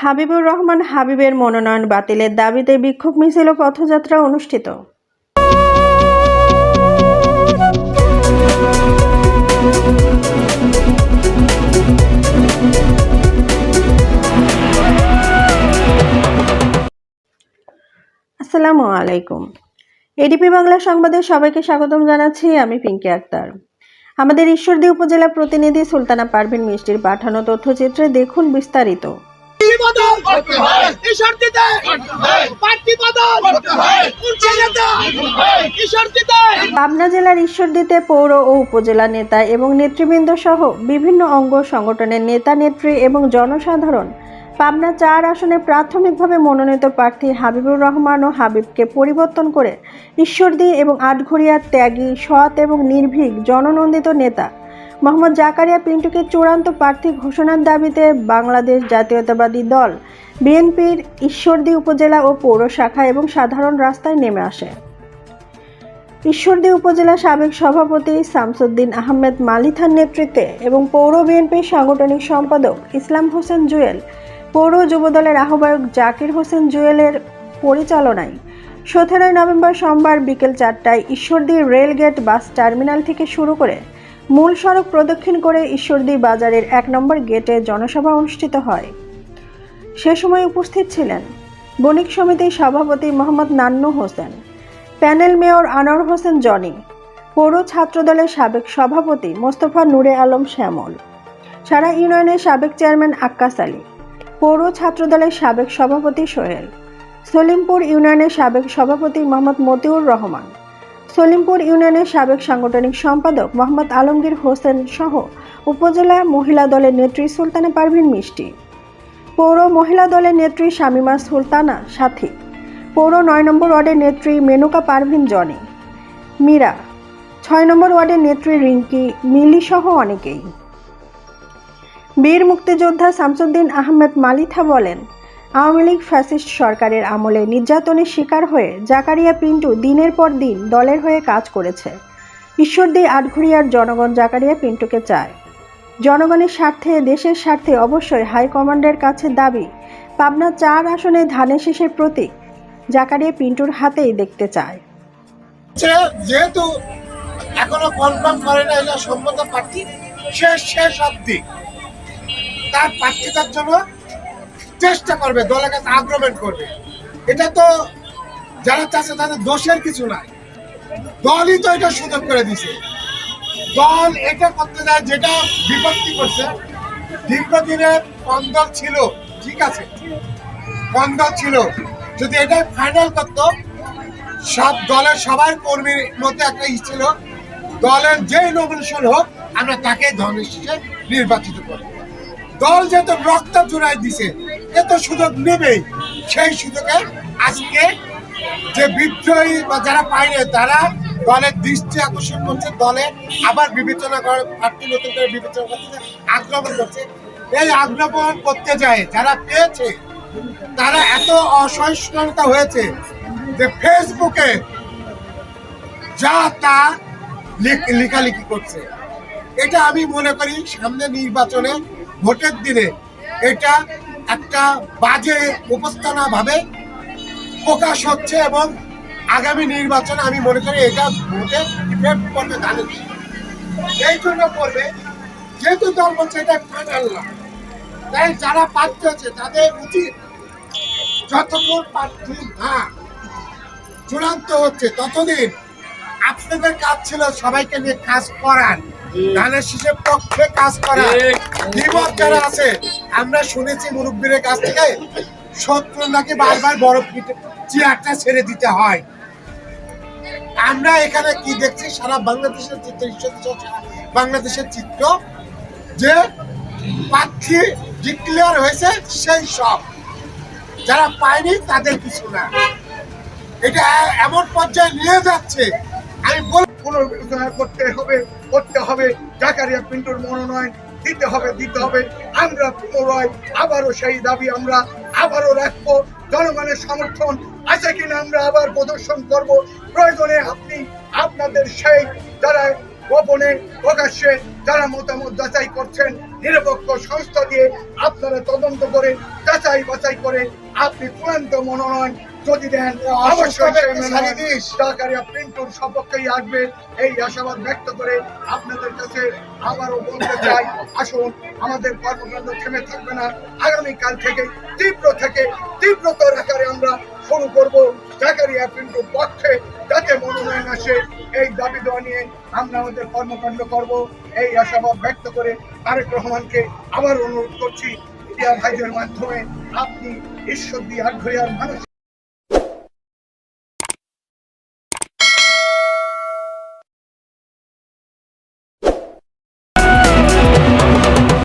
হাবিবুর রহমান হাবিবের মনোনয়ন বাতিলের দাবিতে বিক্ষোভ মিছিল পথযাত্রা অনুষ্ঠিত। আসসালামু আলাইকুম। এডিপি বাংলা সংবাদে সবাইকে স্বাগতম জানাচ্ছি, আমি পিঙ্কি আক্তার। আমাদের ঈশ্বরদী উপজেলা প্রতিনিধি সুলতানা পারভিন মিষ্টির পাঠানো তথ্যচিত্রে দেখুন বিস্তারিত। বদল। ঈশ্বর দিতে। পার্টি বদল। উঠছে নেতা পাবনা জেলার ঈশ্বরদীতে পৌর ও উপজেলা নেতা এবং নেতৃবৃন্দ সহ বিভিন্ন অঙ্গ সংগঠনের নেতা নেত্রী এবং জনসাধারণ পাবনা চার আসনে প্রাথমিকভাবে মনোনীত প্রার্থী হাবিবুর রহমান ও হাবিবকে পরিবর্তন করে ঈশ্বরদী এবং আটঘরিয়ার ত্যাগী সৎ এবং নির্ভীক জননন্দিত নেতা মোহাম্মদ জাকারিয়া পিন্টুকে চূড়ান্ত প্রার্থী ঘোষণার দাবিতে বাংলাদেশ জাতীয়তাবাদী দল, বিএনপির ঈশ্বরদী উপজেলা ও পৌর শাখা এবং সাধারণ রাস্তায় নেমে আসে। ঈশ্বরদী উপজেলা সাবেক সভাপতি শামসুদ্দিন আহমেদ মালিথার নেতৃত্বে এবং পৌর বিএনপির সাংগঠনিক সম্পাদক ইসলাম হোসেন জুয়েল, পৌর যুবদলের আহ্বায়ক জাকির হোসেন জুয়েলের পরিচালনায় সতেরোই নভেম্বর সোমবার বিকেল চারটায় ঈশ্বরদী রেলগেট বাস টার্মিনাল থেকে শুরু করে মূল সড়ক প্রদক্ষিণ করে ঈশ্বরদী বাজারের এক নম্বর গেটে জনসভা অনুষ্ঠিত হয়। সে সময় উপস্থিত ছিলেন বণিক সমিতির সভাপতি মোহাম্মদ নান্নু হোসেন, প্যানেল মেয়র আনোয়ার হোসেন জনি, পৌর ছাত্রদলের সাবেক সভাপতি মোস্তফা নূরে আলম শ্যামল, সারা ইউনিয়নের সাবেক চেয়ারম্যান আক্কাস আলী, পৌর ছাত্রদলের সাবেক সভাপতি সোহেল, সলিমপুর ইউনিয়নের সাবেক সভাপতি মোহাম্মদ মতিউর রহমান সলিমপুর ইউনিয়নের সাবেক সাংগঠনিক সম্পাদক মোহাম্মদ আলমগীর হোসেন সহ উপজেলা মহিলা দলের নেত্রী সুলতানা পারভিন মিষ্টি। পৌর মহিলা দলের নেত্রী শামিমা সুলতানা সাথী। পৌর নয় নম্বর ওয়ার্ডের নেত্রী মেনুকা পারভিন জনি। মীরা। ছয় নম্বর ওয়ার্ডের নেত্রী রিঙ্কি, মিলি সহ অনেকেই। বীর মুক্তিযোদ্ধা শামসুদ্দিন আহমেদ মালিথা বলেন আওয়ামী লীগ ফ্যাসিস্ট সরকারের আমলে নির্যাতনের শিকার হয়ে জাকারিয়া পিন্টু দিনের পর দিন দলের হয়ে কাজ করেছে। ঈশ্বরদী, আটঘুরিয়ার জনগণ জাকারিয়া পিন্টুকে চায়। জনগণের স্বার্থে, দেশের স্বার্থে অবশ্যই হাইকমান্ডের কাছে দাবি, পাবনা চার আসনে ধানের শেষের প্রতীক, জাকারিয়া পিন্টুর হাতেই দেখতে চায়। যেহেতু এখনও কনফার্ম করে না এটা সম্মত প্রার্থী শেষ শেষ অব্দি তার প্রার্থিতার জন্য চেষ্টা করবে, দলের কাছে আগ্রমেন্ট করবে। এটা তো যারা চাচ্ছে তাদের দোষের কিছু নাই। দলই তো এটা সুযোগ করে দিছে। দল এটা করতে যায়, যেটা বিপত্তি করছে। দীর্ঘদিনের কন্দল ছিল, ঠিক আছে। কন্দল ছিল। যদি এটা ফাইনাল করতো, সব দলের সবার কর্মীর মধ্যে একটা ই ছিল, দলের যে নমিনেশন হোক, আমরা তাকে শেষে নির্বাচিত করি দল যেহেতু রক্ত জোড়াই দিছে এ তো সুযোগ নেবেই। সেই সুযোগে আজকে যে বিদ্রোহী বা যারা পায়নি, তারা দলের দৃষ্টি আকর্ষণ করছে, দলে আবার বিবেচনা করে প্রার্থী নতুন করে বিবেচনা করছে আগ্রহণ করছে। এই আগ্রহণ করতে যায়, যারা পেয়েছে, তারা এত অসহিষ্ণুতা হয়েছে যে ফেসবুকে যা তা লেখ- লেখালেখি করছে। এটা আমি মনে করি সামনে নির্বাচনে, ভোটের দিনে এটা একটা বাজে উপস্থানা ভাবে প্রকাশ হচ্ছে এবং আগামী নির্বাচনে আমি মনে করি এটা ভোটে ইফেক্ট করবে তাদের। এই জন্য করবে। যেহেতু দল বলছে এটা ফাইনাল না, তাই যারা প্রার্থী হচ্ছে তাদের উচিত যতক্ষণ প্রার্থী না চূড়ান্ত হচ্ছে, ততদিন আপনাদের কাজ ছিল সবাইকে নিয়ে কাজ করান ধানের শীষের পক্ষে কাজ করা। বিপদ যারা আছে আমরা শুনেছি মুরব্বীর কাছ থেকে শত্রু নাকি বারবার পিঠে চেয়ারটা ছেড়ে দিতে হয়। আমরা এখানে কি দেখছি? সারা বাংলাদেশের চিত্র বাংলাদেশের চিত্র যে প্রার্থী ডিক্লেয়ার হয়েছে সেই সব। যারা পায়নি তাদের কিছু না। এটা এমন পর্যায়ে নিয়ে যাচ্ছে। আমি বল পুনর্বিবেচনা করতে হবে। জাকারিয়া পিন্টুর মনোনয়ন দিতে হবে দিতে হবে। আমরা পুনরায় আবারও সেই দাবি আমরা আবারও রাখব। জনগণের সমর্থন আছে কিনা আমরা আবার প্রদর্শন করব। প্রয়োজনে আপনি আপনাদের সেই যারা গোপনে প্রকাশ্যে যারা মতামত যাচাই করছেন, নিরপেক্ষ সংস্থা দিয়ে আপনারা তদন্ত করে যাচাই বাছাই করে আপনি চূড়ান্ত মনোনয়ন যদি দেন অবশ্যই। জাকারিয়া পিন্টুর সপক্ষেই আসবে। এই আশাবাদ ব্যক্ত করে আপনাদের কাছে আবারও বলতে চাই আসুন আমাদের কর্মকাণ্ড থেমে থাকবে না। আগামীকাল থেকে তীব্র থেকে তীব্রতর আকারে আমরা শুরু করব জাকারিয়া পিন্টুর পক্ষে যাতে মনোনয়ন আসে। এই দাবি দেওয়া নিয়ে আমরা আমাদের কর্মকাণ্ড করব। এই আশাবাদ ব্যক্ত করে তারেক রহমানকে আবার অনুরোধ করছি মিডিয়া ভাইদের মাধ্যমে আপনি ঈশ্বর দিয়ে আটঘরিয়ার মানুষ